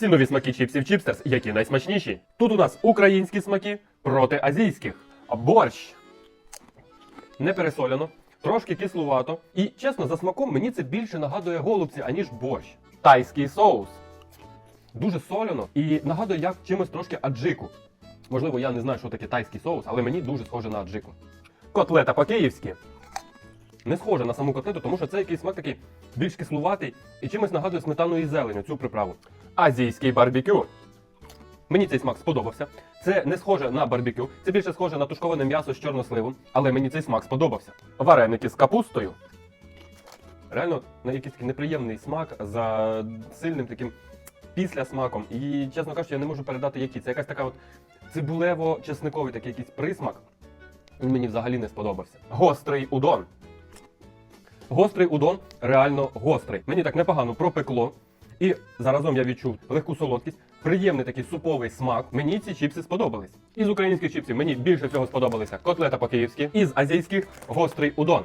Всі нові смаки чіпсів Чіпстерс, які найсмачніші. Тут у нас українські смаки проти азійських. Борщ. Не пересоляно, трошки кислувато. І чесно, за смаком мені це більше нагадує голубці, аніж борщ. Тайський соус. Дуже соляно і нагадує як чимось трошки аджику. Можливо, я не знаю, що таке тайський соус, але мені дуже схоже на аджику. Котлета по-київськи. Не схоже на саму котлету, тому що це якийсь смак такий більш кислуватий і чимось нагадує сметану і зеленю, цю приправу. Азійський барбекю. Мені цей смак сподобався. Це не схоже на барбекю, це більше схоже на тушковане м'ясо з чорносливом, але мені цей смак сподобався. Вареники з капустою. Реально на якийсь такий неприємний смак за сильним таким після смаком. І, чесно кажучи, я не можу передати який. Це якась така от цибулево-чесниковий такий якийсь присмак. Він мені взагалі не сподобався. Гострий удон. Гострий удон реально гострий. Мені так непогано пропекло. І заразом я відчув легку солодкість, приємний такий суповий смак. Мені ці чіпси сподобались. Із українських чіпсів мені більше всього сподобалися котлета по-київськи, із азійських гострий удон.